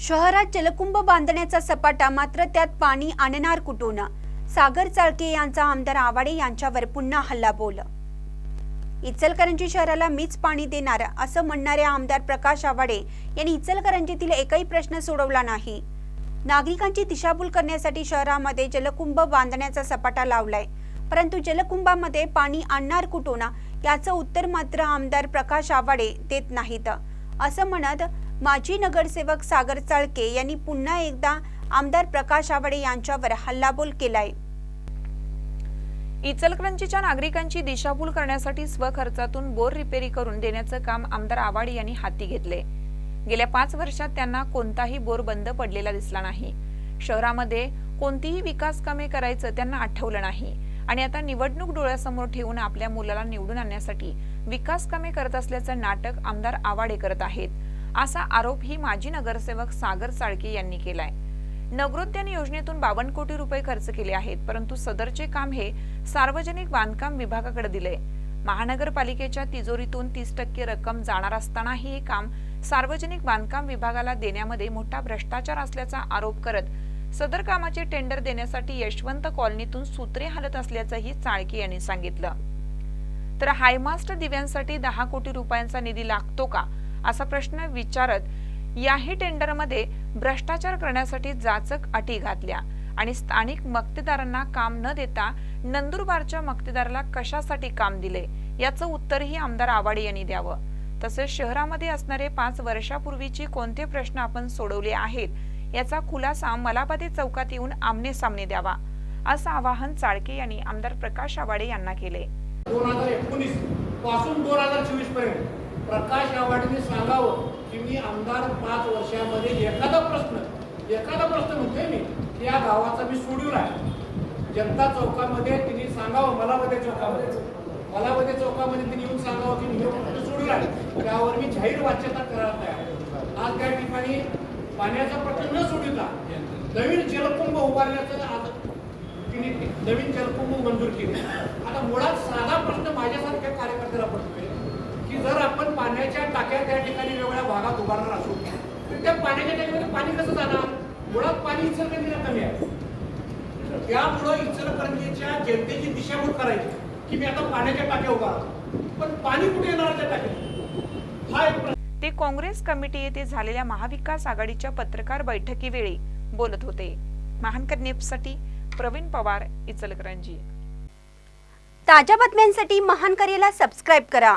शहरात जलकुंभ बांधण्याचा सपाटा मात्र त्यात पाणी आणणार कुठून? सागर चाळके यांचा आमदार आवाडे यांच्यावर पुन्हा हल्ला बोल इचलकरंजी शहराला मीच पाणी देणार असं म्हणणारे आमदार प्रकाश आवाडे यांनी इचलकरंजीतील एकही प्रश्न सोडवला नाही. नागरिकांची दिशाभूल करण्यासाठी शहरामध्ये जलकुंभ बांधण्याचा सपाटा लावलाय. परंतु जलकुंभामध्ये पाणी आणणार कुठून? याचं उत्तर मात्र आमदार प्रकाश आवाडे देत नाहीत. असं म्हणत माजी नगरसेवक सागर चाळके यांनी पुन्हा एकदा आमदार प्रकाश आवाडे यांच्यावर हल्लाबोल केलाय. इचलकरंजीच्या नागरिकांची दिशाभूल करण्यासाठी स्वखर्चातून बोर रिपेरी करून देण्याचं काम आमदार आवाडी यांनी हाती घेतले. गेल्या पाच वर्षात त्यांना कोणताही बोर बंद पडलेला दिसला नाही. शहरामध्ये कोणतीही विकास कामे करायचं त्यांना आठवलं नाही. आणि आता निवडणूक डोळ्यासमोर ठेवून आपल्या मुलाला निवडून आणण्यासाठी विकास कामे करत असल्याचं नाटक आमदार आवाडे करत आहेत. असा आरोप ही माजी नगरसेवक सागर चाळके यांनी केलाय. नगरोद्यान योजनेतून बावन्न कोटी रुपये खर्च केले आहेत परंतु सदरचे काम हे सार्वजनिक बांधकाम विभागाकडे दिले महानगरपालिकेच्या तिजोरीतून तीस टक्के रक्कम जाणार असतानाही हे काम सार्वजनिक बांधकाम विभागाला देण्यामध्ये मोठा भ्रष्टाचार असल्याचा आरोप करत सदर कामाचे टेंडर देण्यासाठी यशवंत कॉलनीतून सूत्रे हलत असल्याचंही चाळके यांनी सांगितलं. तर हायमास्ट दिव्यांसाठी दहा कोटी रुपयांचा निधी लागतो का? असा प्रश्न विचारत याही टेंडरमध्ये भ्रष्टाचार करण्यासाठी जाचक अटी घातल्या. आणि स्थानिक मक्तेदारांना काम न देता नंदुरबारच्या मक्तेदाराला कशासाठी काम दिले याचं उत्तरही आमदार आवाडे यांनी द्यावं. तसेच शहरामध्ये असणारे पाच वर्षापूर्वीचे कोणते प्रश्न आपण सोडवले आहेत याचा खुलासा मलापती चौकात येऊन आमने सामने द्यावा असं आवाहन चाळके यांनी आमदार प्रकाश आवाडे यांना केले. दोन हजार एकोणीसपासून दोन हजार चोवीसपर्यंत प्रकाश आवाडीने सांगावं की मी आमदार पाच वर्षामध्ये एखादा प्रश्न एखादा प्रश्न म्हणतोय मी या गावाचा मी सोडून आहे जनता चौकामध्ये तिने सांगावं मलामध्ये चौकामध्ये मलामध्ये चौकामध्ये तिने येऊन सांगावं की मी प्रश्न सोडून आहे त्यावर मी जाहीर वाच्यता करत आहे. आज त्या ठिकाणी पाण्याचा प्रश्न न सोडिता नवीन जलकुंभ उभारण्याचं आज तिने नवीन जलकुंभ मंजूर केले. आता मुळात साधा प्रश्न माझ्यासारख्या कार्यकर्त्याला पडतोय. की जर आपण पाण्याच्या टाक्या त्या ठिकाणी वेगवेगळ्या भागात उभारणार असू तर त्या पाण्याच्या टाकीमध्ये पाणी कसं जाणार? मुळात पाणी इचलकरंजीला कमी आहे. त्यामुळं इचलकरंजीच्या जनतेची दिशाभूल करायची की मी आता पाण्याच्या टाक्या उभारतो पण पाणी कुठे येणार त्या टाक्यात? हा एक ते काँग्रेस कमिटी येथे झालेल्या महाविकास आघाडीच्या पत्रकार बैठकीवेळी बोलत होते. महानकर न्यूजसाठी प्रवीण पवार इचलकरंजी. ताज्या बातम्यांसाठी महान करेला सबस्क्राईब करा.